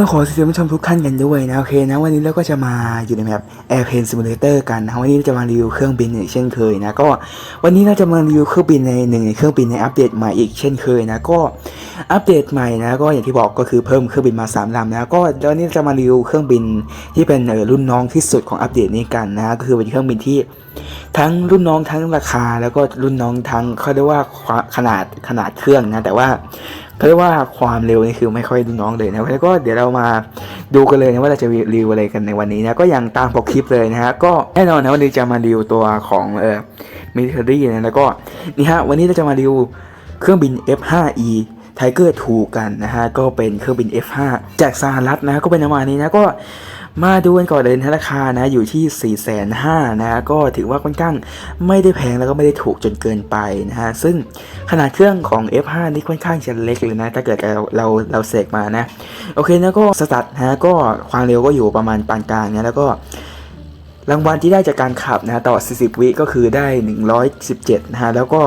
ต้องขอเสียงผู้ชมทุกท่านกันด้วยนะโอเคนะวันนี้เราก็จะมาอยู่ในแมป Airplane Simulator กันนะวันนี้เราจะมารีวิวเครื่องบินอีกเช่นเคยนะก็วันนี้เราจะมารีวิวเครื่องบินในหนึ่งในเครื่องบินในอัปเดตใหม่อีกเช่นเคยนะก็อัปเดตใหม่นะก็อย่างที่บอกก็คือเพิ่มเครื่องบินมาสามลำนะก็วันนี้จะมารีวิวเครื่องบินที่เป็นรุ่นน้องที่สุดของอัปเดตนี้กันนะก็คือเป็นเครื่องบินที่ทั้งรุ่นน้องทั้งราคา แล้วก็รุ่นน้องทั้งเขาเรียกว่าขนาดขนาดเครื่องนะแต่ว่า เขาเรียกว่าความเร็วนี่คือไม่ค่อยดูน้องเลยนะแล้วก็เดี๋ยวเรามาดูกันเลยนะว่าเราจะรีวิวอะไรกันในวันนี้นะก็อย่างตามปกคลิปเลยนะฮะก็แน่นอนนะวันนี้จะมารีวิวตัวของเอ่อมิลิเทอรี่นะแล้วก็นี่ฮะวันนี้เราจะมารีวิวเครื่องบิน F5E Tiger 2กันนะฮะก็เป็นเครื่องบิน F5 จากสหรัฐนะก็เป็นประมาณนี้นะก็ มาดูกันก่อนเลยนะราคานะอยู่ที่4ี่แสนะก็ถือว่าค่อนข้างไม่ได้แพงแล้วก็ไม่ได้ถูกจนเกินไปนะฮะซึ่งขนาดเครื่องของ F5 นี่ค่อนข้างจะเล็กเลยนะถ้าเกิดเราเราเราเสกมานะโอเคนะก็สตัดนะก็ความเร็วก็อยู่ประมาณปานกลางนะแล้วก็รางวัลที่ได้จากการขับนะต่อ 40 วิก็คือได้ 117 นะฮะ แล้วก็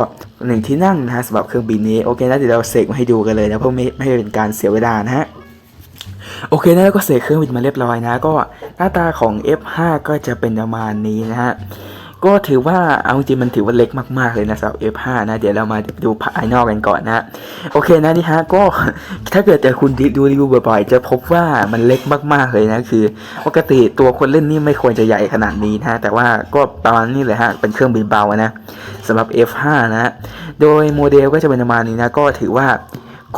หนึ่งที่นั่งนะฮะสำหรับเครื่องบินนี้ โอเคนะเดี๋ยวเราเสกมาให้ดูกันเลยนะ เพื่อไม่ไม่ให้เป็นการเสียเวลานะฮะ โอเคนะแล้วก็เสกเครื่องบินมาเรียบร้อยนะ ก็หน้าตาของ F5 ก็จะเป็นประมาณนี้นะฮะก็ถือว่าเอาจริงมันถือว่าเล็กมากๆเลยนะสำหรับ F5 นะ เดี๋ยวเรามาดูภายนอกกันก่อนนะโอเคนะนี่ฮะก็ถ้าเกิดแต่คุณดูรีวิวบ่อยๆ จะพบว่ามันเล็กมากๆเลยนะคือปกติตัวคนเล่นนี่ไม่ควรจะใหญ่ขนาดนี้นะแต่ว่าก็ประมาณนี้เลยฮะเป็นเครื่องบินเบานะสำหรับ F5 นะโดยโมเดลก็จะเป็นประมาณนี้นะก็ถือว่า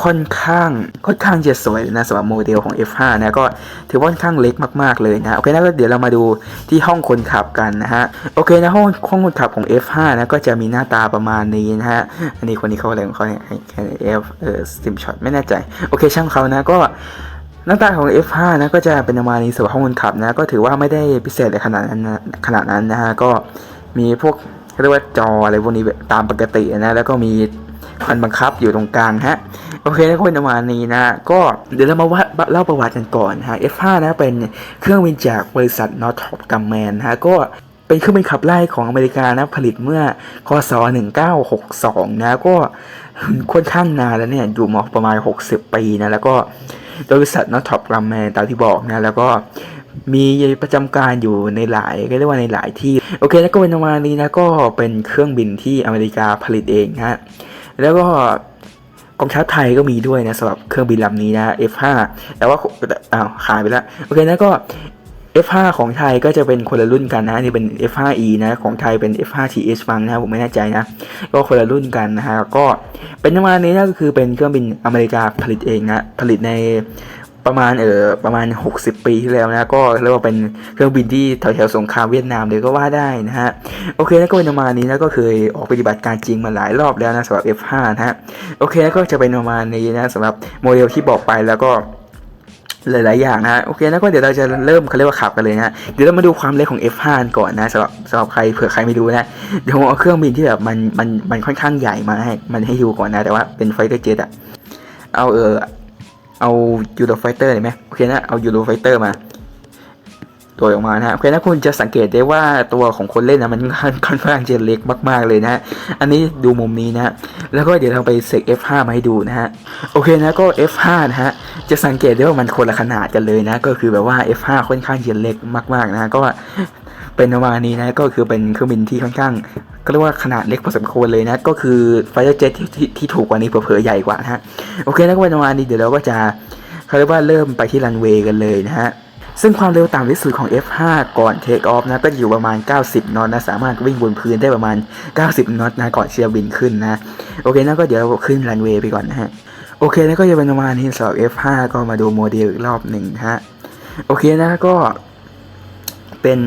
ค่อนข้างค่อนข้างจะสวยนะสำหรับโมเดลของ F5 นะก็ถือว่าค่อนข้างเล็กมากๆเลยนะโอเคนะก็เดี๋ยวเรามาดูที่ห้องคนขับกันนะฮะโอเคนะห้องห้องคนขับของ F5 นะก็จะมีหน้าตาประมาณนี้นะฮะอันนี้คนนี้เขาอะไรของเขาเนี่ยแค่ F เออสติมช็อตไม่แน่ใจโอเคช่างเขานะก็หน้าตาของ F5 นะก็จะเป็นประมาณนี้สำหรับห้องคนขับนะก็ถือว่าไม่ได้พิเศษเลยขนาดนั้นขนาดนั้นนะฮะก็มีพวกเรียกว่าจออะไรพวกนี้ตามปกตินะแล้วก็มี คันบังคับอยู่ตรงกลางฮะโอเคแล้วก็เป็นประมาณนี้นะก็เดี๋ยวเรามาว่าเล่าประวัติกันก่อนนะฮะ F5 นะเป็นเครื่องบินจากบริษัท Northrop Grumman นฮะก็เป็นเครื่องบินขับไล่ของอเมริกานะผลิตเมื่อคศ 1962 นะก็ค่อนข้างนานแล้วเนี่ยอยู่มาประมาณ 60 ปีนะแล้วก็บริษัท Northrop Grumman ตามที่บอกนะแล้วก็มีประจำการอยู่ในหลายก็เรียกว่าในหลายที่ โอเคแล้วก็เป็นประมาณนี้นะก็เป็นเครื่องบินที่อเมริกาผลิตเองนะฮะ แล้วก็กองทัพไทยก็มีด้วยนะสำหรับเครื่องบินลำนี้นะ F5 แต่ว่าอ้าวขายไปแล้วโอเคนะก็ F5 ของไทยก็จะเป็นคนละรุ่นกันนะนี่เป็น F5E นะของไทยเป็น F5TH ฟังนะผมไม่แน่ใจนะก็คนละรุ่นกันนะฮะก็เป็นประมาณนี้นะก็คือเป็นเครื่องบินอเมริกาผลิตเองนะผลิตใน ประมาณเออประมาณ 60 ปีที่แล้วนะก็เรียกว่าเป็นเครื่องบินที่แถวๆสงครามเวียดนามเลยก็ว่าได้นะฮะโอเคแล้วก็เป็นประมาณนี้นะก็เคยออกปฏิบัติการจริงมาหลายรอบแล้วนะสำหรับ F5 นะฮะโอเคแล้วก็จะเป็นประมาณนี้นะสำหรับโมเดลที่บอกไปแล้วก็หลาย ๆ อย่างนะโอเคแล้วก็เดี๋ยวเราจะเริ่มเขาเรียกว่าขับกันเลยนะเดี๋ยวเรามาดูความเล็กของ F5 ก่อนนะสำหรับสำหรับใครเผื่อใครไม่รู้นะเดี๋ยวผมเอาเครื่องบินที่แบบมันมันมันค่อนข้างใหญ่มาให้มันให้ดูก่อนนะแต่ว่าเป็นไฟเตอร์เจ็ตอะเอาเออ เอายูโรไฟเตอร์เลยไหมโอเคนะเอายูโรไฟเตอร์มาตัวออกมานะฮะโอเคนะคุณจะสังเกตได้ว่าตัวของคนเล่นนะมันค่อนข้างจะเล็กมาก ๆเลยนะฮะอันนี้ดูมุมนี้นะฮะแล้วก็เดี๋ยวเราไปเสก F5 มาให้ดูนะฮะโอเคนะก็ F5 นะฮะจะสังเกตได้ว่ามันคนละขนาดกันเลยนะ ก็คือแบบว่า F5 ค่อนข้างจะเล็กมากๆนะก็ เป็นประมาณนี้นะก็คือเป็นเครื่องบินที่ค่อนข้างก็เรียกว่าขนาดเล็กพอสมควรเลยนะก็คือไฟล์เจ็ตที่ที่ถูกกว่านี้เผลอๆใหญ่กว่านะฮะโอเคนะก็เป็นประมาณนี้เดี๋ยวเราก็จะเขาเรียกว่าเริ่มไปที่รันเวย์กันเลยนะฮะซึ่งความเร็วต่ำที่สุดของ F5 ก่อนเทคออฟนะก็อยู่ประมาณ 90นอตนะสามารถวิ่งบนพื้นได้ประมาณ 90นอตนะก่อนเชียร์บินขึ้นนะโอเคนะก็เดี๋ยวขึ้นรันเวย์ไปก่อนนะฮะโอเคนะก็จะเป็นประมาณนี้สำหรับ F5 ก็มาดูโมเดลอีกรอบหนึ่งนะฮะโอเคนะก็ เป็น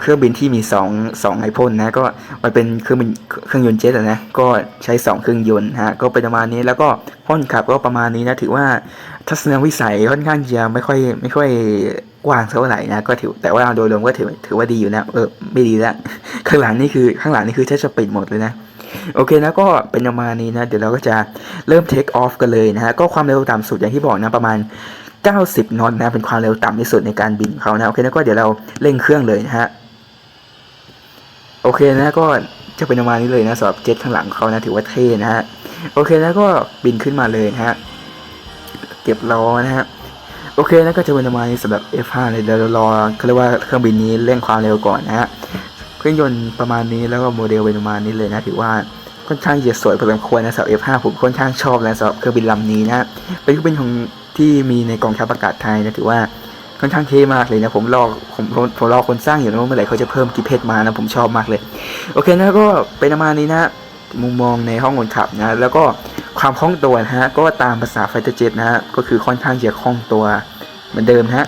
เครื่องบินที่มี2 2ไอพ่นนะก็มันเป็นเครื่องบินเครื่องยนต์เจ็ตนะก็ใช้ 2 เครื่องยนต์ฮะก็เป็นประมาณนี้แล้วก็พ่นขับก็ประมาณนี้นะถือว่าทัศนวิสัยค่อนข้างจะไม่ค่อยไม่ค่อยกว้างเท่าไหร่นะก็ถือแต่ว่าโดยรวมก็ถือถือว่าดีอยู่นะเออไม่ดีแล้วข้างหลังนี่คือข้างหลังนี่คือแทบจะปิดหมดเลยนะโอเคนะก็เป็นประมาณนี้นะ เดี๋ยวเราก็จะเริ่มเทคออฟกันเลยนะฮะก็ความเร็วต่ำสุดอย่างที่บอกนะประมาณ 90นอตนะเป็นความเร็วต่ำที่สุดในการบินเขานะโอเคนะก็เดี๋ยวเราเร่งเครื่องเลยนะฮะโอเคนะก็จะเป็นประมาณนี้เลยนะสำหรับเจ็ตข้างหลังเขานะถือว่าเท่นะฮะโอเคนะก็บินขึ้นมาเลยนะฮะเก็บล้อนะฮะโอเคแล้วก็จะเป็นประมาณนี้สำหรับ F5 เลยเดี๋ยวเรารอเขาเรียกว่าเครื่องบินนี้เร่งความเร็วก่อนนะฮะเครื่องยนต์ประมาณนี้แล้วก็โมเดลเป็นประมาณนี้เลยนะถือว่า ค่อนข้างจะสวยพอสมควรนะสำหรับ F5 ผมค่อนข้างชอบนะสำหรับเครื่องบินลำนี้นะเป็นเครื่องบินของที่มีในกองทัพอากาศไทยนะถือว่าค่อนข้างเท่มากเลยนะผมรอผมผมรอคนสร้างอยู่นะว่าเมื่อไหร่เขาจะเพิ่มกิเพชมานะผมชอบมากเลย โอเคนะก็เป็นประมาณนี้นะมุมมองในห้องคนขับนะแล้วก็ความคล่องตัวนะฮะก็ตามภาษาไฟเตอร์เจ็ตนะฮะก็คือค่อนข้างจะคล่องตัวเหมือนเดิมนะฮะ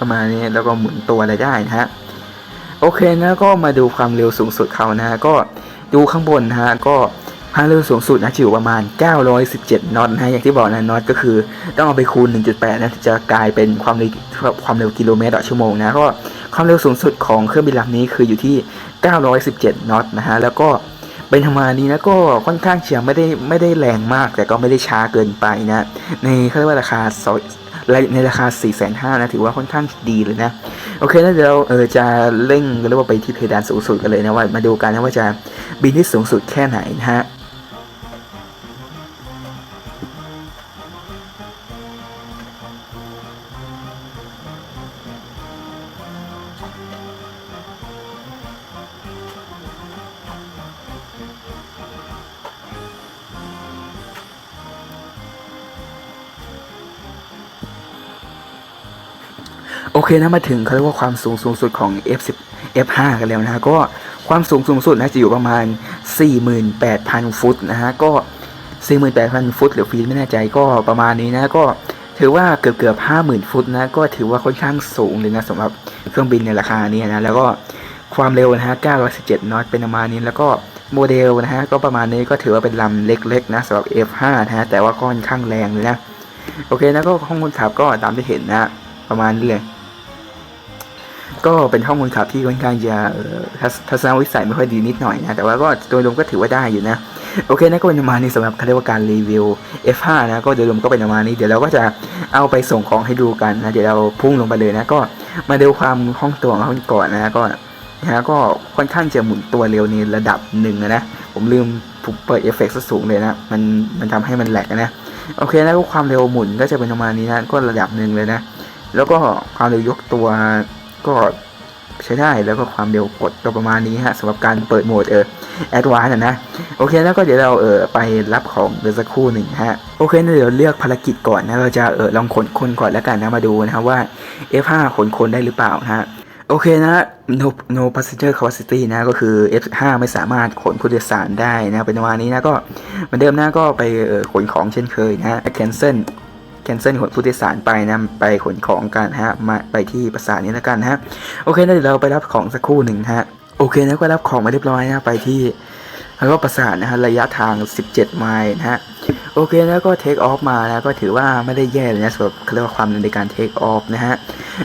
ประมาณนี้แล้วก็หมุนตัวอะไรได้นะฮะโอเคนะก็มาดูความเร็วสูงสุดเขานะฮะก็ ดูข้างบนนะฮะก็ความเร็วสูงสุดนะจะอยู่ประมาณ 917 นอตนะอย่างที่บอกนะนอตก็คือต้องเอาไปคูณ 1.8 นะจะกลายเป็นความเร็วความเร็วกิโลเมตรต่อชั่วโมงนะก็ความเร็วสูงสุดของเครื่องบินลำนี้คืออยู่ที่ 917 นอตนะฮะแล้วก็เป็นธรรมานี้นะก็ค่อนข้างเฉียงไม่ได้ไม่ได้แรงมาก แต่ก็ไม่ได้ช้าเกินไปนะในเขาเรียกว่าราคา ในราคา 4 5 0 0 0นะถือว่าค่อนข้างดีเลยนะ โอเคแล้วเดี๋ยวเราเออจะเร่งเรียกว่าไปที่เพดานสูงสุดกันเลยนะว่ามาดูกันนะว่าจะบินที่สูงสุดแค่ไหนนะฮะ โอเคนะมาถึงเขาเรียกว่าความสูงสูงสุดของ F10 F5 กันแล้วนะฮะก็ความสูงสูงสุดนะจะอยู่ประมาณ 48,000 ฟุตนะฮะก็ 48,000 ฟุตหรือฟีตไม่แน่ใจก็ประมาณนี้นะก็ถือว่าเกือบเกือบ50,000 ฟุตนะก็ถือว่าค่อนข้างสูงเลยนะสำหรับเครื่องบินในราคานี้นะแล้วก็ความเร็วนะฮะ917นอตเป็นประมาณนี้แล้วก็โมเดลนะฮะก็ประมาณนี้ก็ถือว่าเป็นลำเล็กๆนะสำหรับ F5 นะฮะแต่ว่าก็ค่อนข้างแรงเลยนะโอเคนะก็ห้องคนขับก็ตามที่เห็นนะประมาณนี้เลย ก็เป็นห้องคนขับที่ค่อนข้างจะทัศนวิสัยไม่ค่อยดีนิดหน่อยนะ แต่ว่าก็โดยรวมก็ถือว่าได้อยู่นะ โอเคนะก็เป็นประมาณนี้สำหรับเขาเรียกว่าการรีวิว F5 นะก็โดยรวมก็เป็นประมาณนี้ เดี๋ยวเราก็จะเอาไปส่งของให้ดูกันนะ เดี๋ยวเราพุ่งลงไปเลยนะ ก็มาดูความคล่องตัวของเขาก่อนนะก็นะฮะก็ค่อนข้างจะหมุนตัวเร็วในระดับหนึ่งนะ ผมลืมเปิดเอฟเฟกต์สูงเลยนะ มันมันทำให้มันแหลกนะ โอเคนะก็ความเร็วหมุนก็จะเป็นประมาณนี้นะ ก็ระดับหนึ่งเลยนะ แล้วก็ความเร็วยกตัว ก็ใช้ได้แล้วก็ความเร็วกดก็ประมาณนี้ฮะสำหรับการเปิดโหมดเออแอดวานนะนะโอเคแล้วก็เดี๋ยวเราเออไปรับของเดี๋ยวสักครู่หนึ่งฮะโอเคเดี๋ยวเลือกภารกิจก่อนนะเราจะเออลองขนคนก่อนแล้วกันนะมาดูนะว่า F5 ขนคนได้หรือเปล่านะฮะโอเคนะ no no passenger capacity นะก็คือ F5 ไม่สามารถขนผู้โดยสารได้นะเป็นประมาณนี้นะก็เหมือนเดิมนะก็ไปเออขนของเช่นเคยนะฮะ cancel แคนเซิลขนผู้โดยสารไปนะไปขนของกันฮะมาไปที่ปราสาทนี้แล้วกันฮะโอเคนะเดี๋ยวเราไปรับของสักครู่หนึ่งฮะโอเคนะก็รับของมาเรียบร้อยนะไปที่แล้วก็ปราสาทนะฮะระยะทาง 17 ไมล์นะฮะโอเคนะก็เทคออฟมานะก็ถือว่าไม่ได้แย่เลยนะสำหรับเขาเรียกว่าความเร็วในการเทคออฟนะฮะ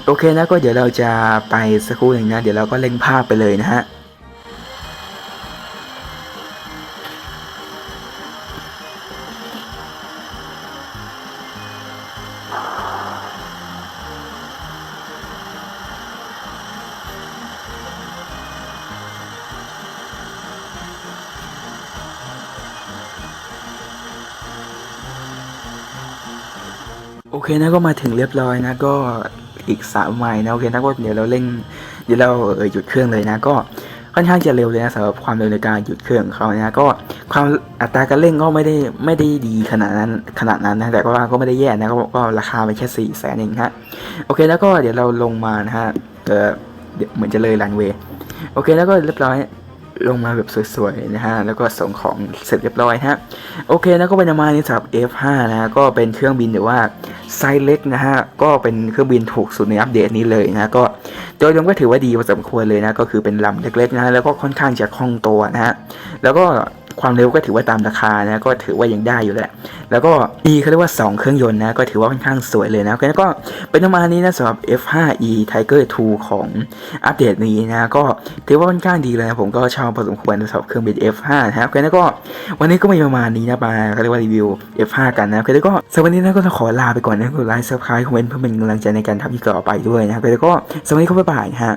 โอเคนะก็เดี๋ยวเราจะไปสักครู่หนึ่งนะเดี๋ยวเราก็เล็งภาพไปเลยนะฮะ โอเคนะก็มาถึงเรียบร้อยนะก็อีกสามไมล์นะโอเคนะก็เดี๋ยวเราเร่งเดี๋ยวเราเออหยุดเครื่องเลยนะก็ค่อนข้างจะเร็วเลยนะสำหรับความเร็วในการหยุดเครื่องของเขานะก็ความอัตราการเร่งก็ไม่ได้ไม่ได้ดีขนาดนั้นขนาดนั้นนะแต่ก็ว่าก็ไม่ได้แย่นะก็ก็ราคาไปแค่สี่แสนเองฮะโอเคแล้วก็เดี๋ยวเราลงมานะฮะเออเดี๋ยวเหมือนจะเลยรันเวย์โอเคแล้วก็เรียบร้อย ลงมาแบบสวยๆนะฮะ แล้วก็ส่งของเสร็จเรียบร้อยฮะ โอเคนะก็เป็นปมาในสำหรับ F5 นะฮะ ก็เป็นเครื่องบินหรือว่าไซส์เล็กนะฮะ ก็เป็นเครื่องบินถูกสุดในอัปเดตนี้เลยนะ ก็โดยรวมก็ถือว่าดีพอสมควรเลยนะ ก็คือเป็นลำเล็กๆนะฮะ แล้วก็ค่อนข้างจะคล่องตัวนะฮะ แล้วก็ ความเร็วก็ถือว่าตามราคานะก็ถือว่ายังได้อยู่แหละ แล้วก็มีเขาเรียกว่า 2 เครื่องยนต์นะก็ถือว่าค่อนข้างสวยเลยนะแล้วก็เป็นประมาณนี้นะสำหรับ F5e Tiger 2 ของอัปเดตนี้นะก็ถือว่าค่อนข้างดีเลยนะผมก็ชอบพอสมควรสำหรับเครื่องบิน F5 นะครับแล้วก็วันนี้ก็มีประมาณนี้นะมาเขาเรียกว่ารีวิว F5 กันนะแล้วก็สำหรับวันนี้นะก็ต้องขอลาไปก่อนนะกดไลค์ซับสไครต์คอมเมนต์เพื่อเป็นกำลังใจในการทำที่ต่อไปด้วยนะแล้วก็สำหรับวันนี้ก็บ๊ายบายฮะ